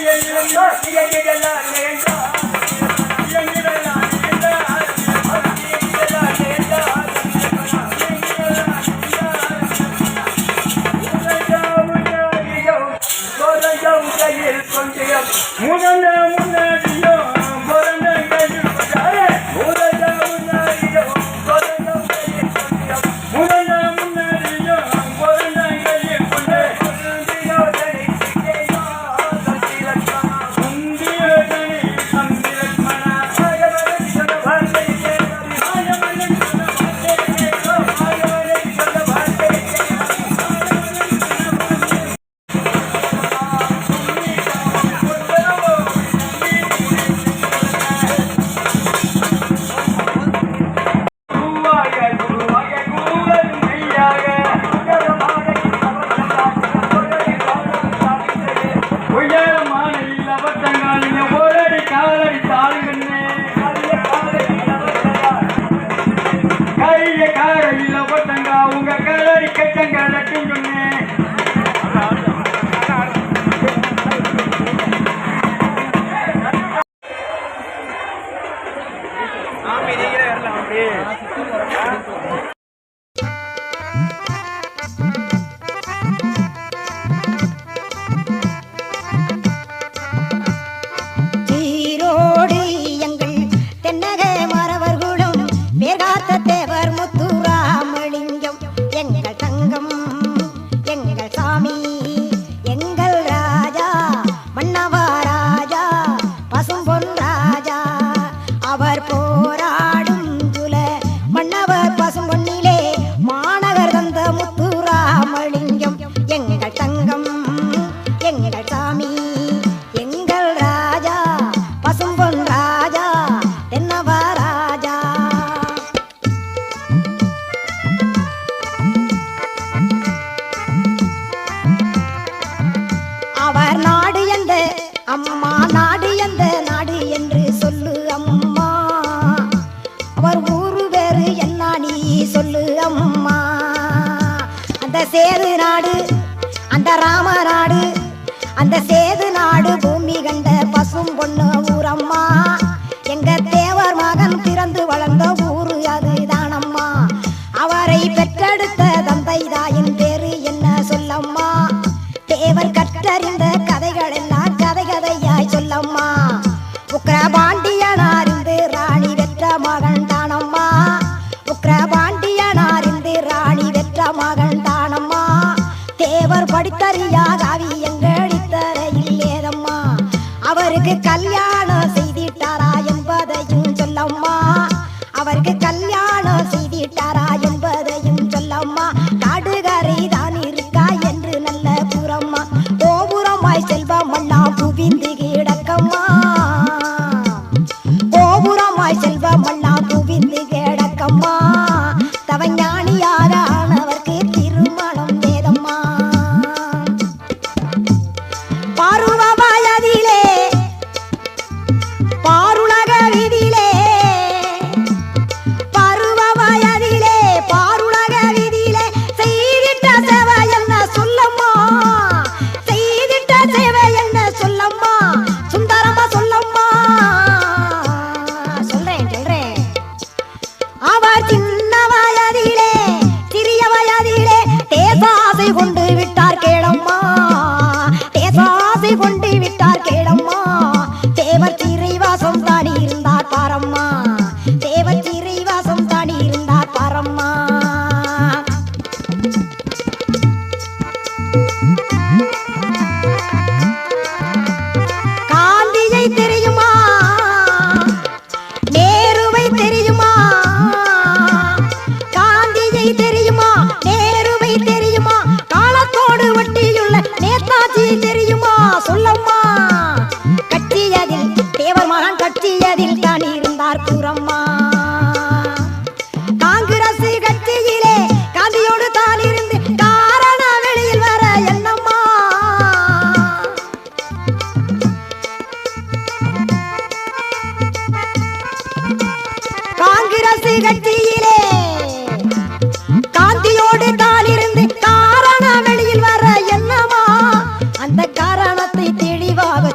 இங்கே இங்கே எல்லாம் சேது நாடு அந்த ராம நாடு அந்த சேது நாடு பூமி கண்ட பசும் பொண்ணு ஊரம்மா. எங்க தேவர் மகன் பிறந்து வளர்ந்த ஊரு அதுதானம்மா. அவரை பெற்றெடுத்த தந்தை தாயின் பேரு என்ன சொல்லம்மா. தேவர் கற்றறிந்த கதைகள்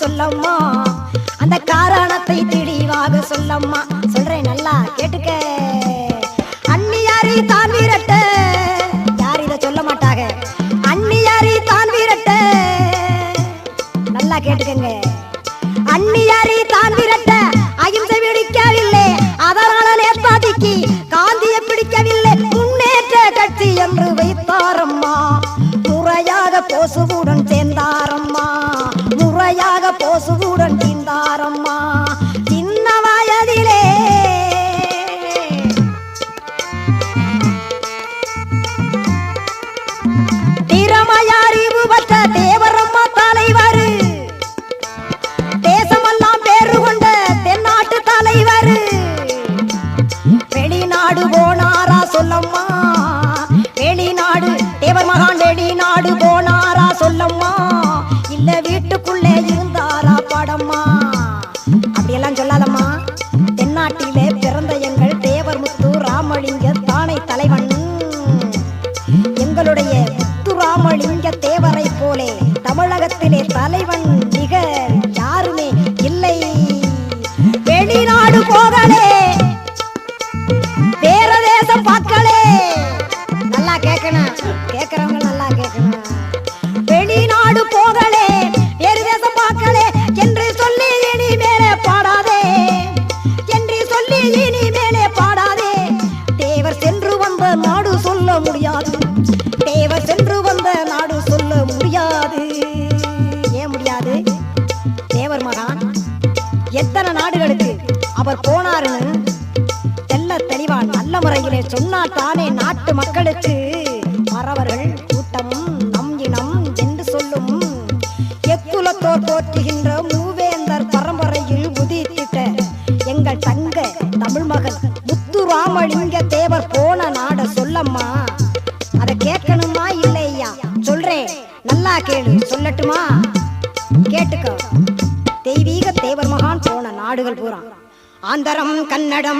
சொல்லம்மா. அந்த காரணத்தை தெளிவாக சொல்லம்மா. வேற தேசம் பார்க்கலே நல்லா கேட்கணும் கேட்கறவங்க நல்லா கேட்கணும் வெளிநாடு போகலே வேறு தேசம் பார்க்கலே என்று சொல்லி இனி மேலே பாடாதே. என்று சொல்லி இனி மேலே பாடாதே. தேவர் சென்று வந்த நாடு சொல்ல முடியாது. தேவர் சென்று வந்த நாடு சொல்ல முடியாது. ஏன் முடியாது? தேவர் மகான் எத்தனை நாடுகளுக்கு அவர் போனாருன்னு நல்ல முறையிலே தானே நாட்டு மக்களுக்கு? பறவர்கள் கூட்டமும் நம் இனம் என்று சொல்லும். எக்குலத்தோர் போற்றுகின்ற மூவேந்தர் பரம்பரையில் உதித்திட்ட எங்கள் தங்க தமிழ் மகன் முத்துராமலிங்க தேவர் போன நாட சொல்லம்மா. அதை கேட்கணுமா இல்லையா? சொல்றேன். நல்லா கேளு. சொல்லட்டுமா? கேட்டுக்கோ. தெய்வீக தேவர் மகான் போன நாடுகள் பூரா. ஆந்தரம் கன்னடம்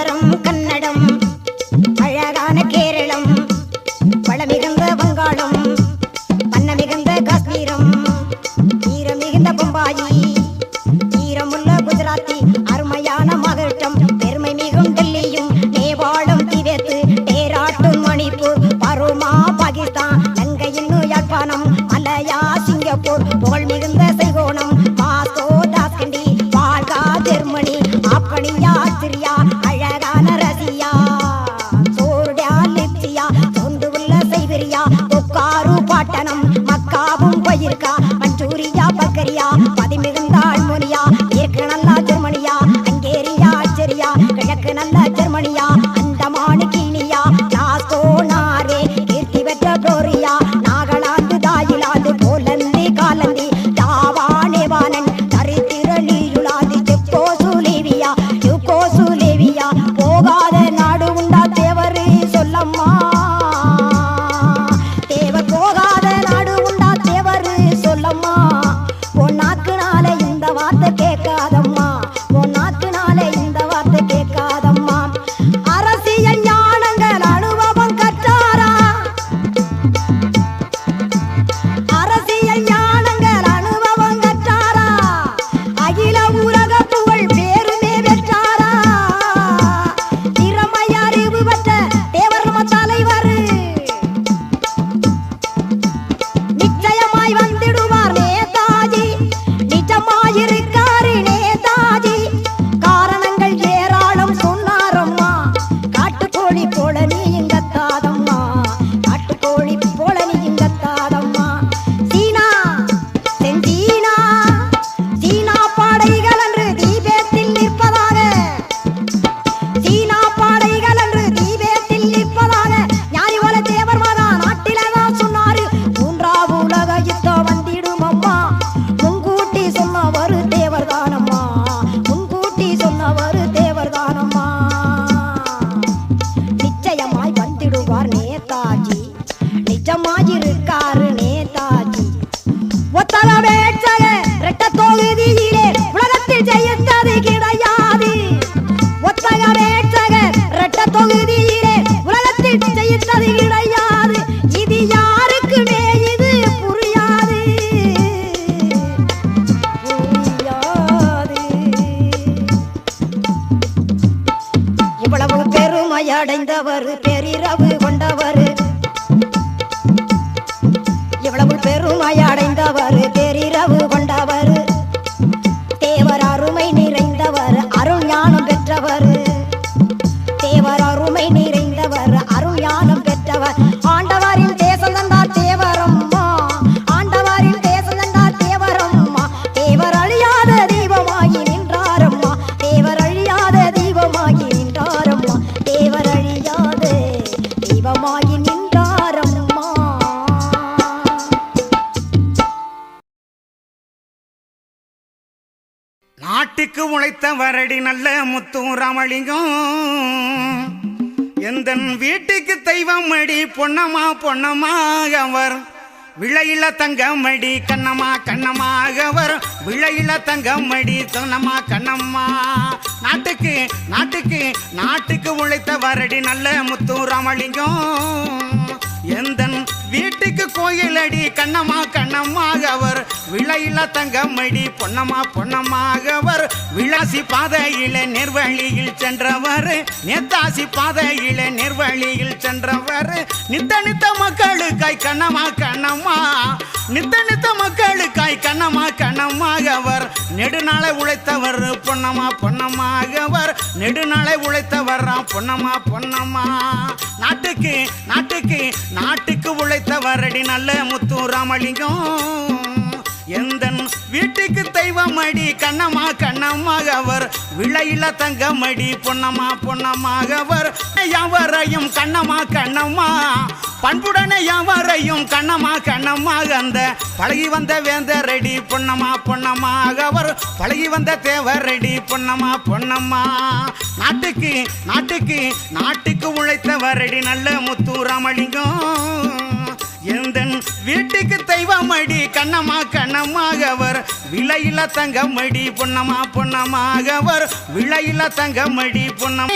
ஆந்தரம் கன்னடம் உழைத்த வரடி நல்ல முத்து ராமலிங்கம். எந்த வீட்டுக்கு தெய்வம் அடி பொன்னம்மா பொன்னமாக அவர். விளையில தங்கமடி கண்ணம்மா கண்ணமாக அவர். விளையில தங்கமடி சொன்னம்மா கண்ணம்மா. நாட்டுக்கு நாட்டுக்கு நாட்டுக்கு உழைத்த வரடி நல்ல முத்து ராமலிங்கம். எந்த கோயிலடி கண்ணம்மா கண்ணம்மாக அவர் விளையில தங்கமடி பொன்னம்மா பொன்னம்மாக அவர் விளாசி பாதையில நெர்வழியில் சென்றவர். நேதாசி பாதையில நெர்வழியில் சென்றவர். நித்த நித்த மக்களுக்காய் கண்ணம்மா கண்ணம்மா. நித்த நித்த மக்களுக்காய் கண்ணம்மா கண்ணம்மாக அவர் நெடுநாளை உழைத்தவர் பொன்னம்மா பொன்னம்மாக அவர் நெடுநாளை உழைத்தவர் பொன்னம்மா பொன்னம்மா. நாட்டுக்கு நாட்டுக்கு நாட்டுக்கு உழைத்தவர் அடி நல்ல முத்து ராமலிங்கம். எந்த வீட்டுக்கு தெய்வம் கண்ணம்மா கண்ணம்மாக அவர் விளையில தங்கமடி பொன்னம்மா பொன்னம்மாக அவர் யாவரையும் கண்ணம்மா கண்ணம்மா. பண்புடனே யாவரையும் கண்ணம்மா கண்ணம்மாக அந்த பழகி வந்த வேந்தரடி பொன்னம்மா பொன்னம்மாகவர். பழகி வந்த தேவரடி பொன்னம்மா பொன்னம்மா. நாட்டுக்கு நாட்டுக்கு நாட்டுக்கு உழைத்தவரடி நல்ல முத்து ராமலிங்கம். வீட்டுக்கு கண்ணமா கண்ணமாகவர் கண்ணம்மா விலையில தங்கமடி பொன்னம்மா பொன்னமாகவர் விலையில தங்கமடி பொன்னம்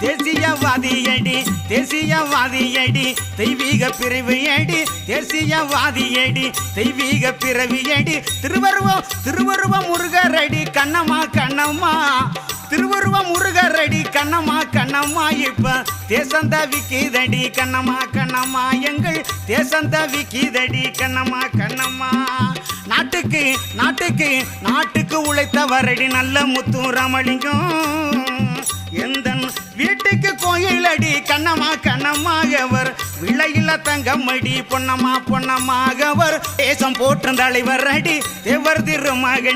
தேசியவாதியடி தேசியவாதியடி தெய்வீக பிறவியடி தேசியவாதியடி தெய்வீக பிறவியடி. திருவருவ திருவருவ முருகரடி கண்ணம்மா கண்ணம்மா. கண்ணம்மா இப்ப கண்ணம்மா கண்ணம்மா எங்கள் தேசந்த விக்கிதடி கண்ணம்மா கண்ணம்மா. நாட்டுக்கு நாட்டுக்கு நாட்டுக்கு உழைத்தவரடி நல்ல முத்து ராமலிங்கம் எந்த வீட்டுக்கு கோயிலடி கண்ணம்மா கண்ணம்மாகவர். விளையில தங்கம்மடி பொன்னம்மா பொன்னம்மாகவர். தேசம் போற்றும் தலைவர் அடி தேவர் திருமகன்